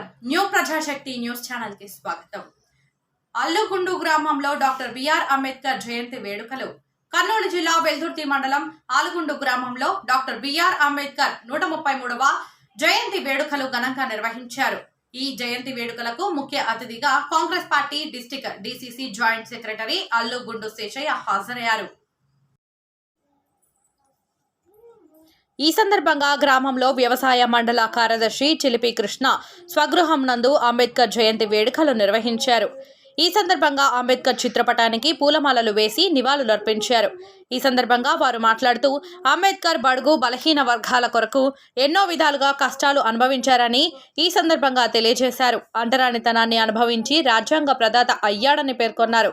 నమస్కారం new Prajasakti news ఛానల్కి స్వాగతం. అల్లుగుండు గ్రామంలో డాక్టర్ బిఆర్ అంబేద్కర్ జయంతి వేడుకలు. కర్నూలు జిల్లా వెల్దుర్తి మండలం ఆలుగుండు గ్రామంలో డాక్టర్ బిఆర్ అంబేద్కర్ నూట ముప్పై మూడవ జయంతి వేడుకలు ఘనంగా నిర్వహించారు. ఈ జయంతి వేడుకలకు ముఖ్య అతిథిగా Congress party district DCC joint secretary Allugundu Seshaiah హాజరయ్యారు. ఈ సందర్భంగా గ్రామంలో వ్యవసాయ మండల కార్యదర్శి చిలిపి కృష్ణ స్వగృహం నందు అంబేద్కర్ జయంతి వేడుకలు నిర్వహించారు. ఈ సందర్భంగా అంబేద్కర్ చిత్రపటానికి పూలమాలలు వేసి నివాళులర్పించారు. ఈ సందర్భంగా వారు మాట్లాడుతూ అంబేద్కర్ బడుగు బలహీన వర్గాల కొరకు ఎన్నో విధాలుగా కష్టాలు అనుభవించారని ఈ సందర్భంగా తెలియజేశారు. అంటరానితనాన్ని అనుభవించి రాజ్యాంగ ప్రదాత అయ్యాడని పేర్కొన్నారు.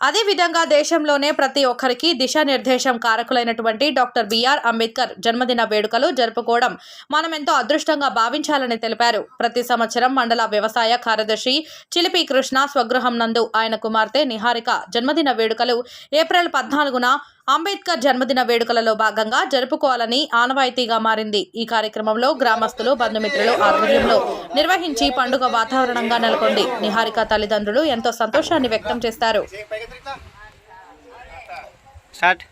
అదేవిధంగా దేశంలోనే ప్రతి ఒక్కరికి దిశానిర్దేశం కారకులైనటువంటి డాక్టర్ బిఆర్ అంబేద్కర్ జన్మదిన వేడుకలు జరుపుకోవడం మనం ఎంతో అదృష్టంగా భావించాలని తెలిపారు. ప్రతి సంవత్సరం మండల వ్యవసాయ కార్యదర్శి చిలిపి కృష్ణ స్వగృహం నందు ఆయన కుమార్తె నిహారిక జన్మదిన వేడుకలు ఏప్రిల్ పద్నాలుగున అంబేద్కర్ జన్మదిన వేడుకలలో భాగంగా జరుపుకోవాలని ఆనవాయితీగా మారింది. ఈ కార్యక్రమంలో గ్రామస్తులు బంధుమిత్రులు ఆధ్వర్యంలో నిర్వహించి పండుగ వాతావరణంగా నెలకొంది. నిహారిక తల్లిదండ్రులు ఎంతో సంతోషాన్ని వ్యక్తం చేస్తారు. స్టార్ట్.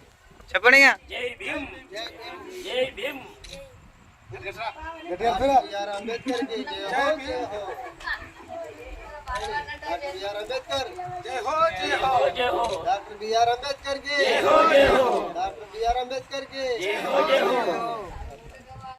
చెప్పండి ఇక జై భీమ్. జై Bhim. B R Ambedkar doctor B R అంబేద్కర్కి జై హో జై హో డాక్టర్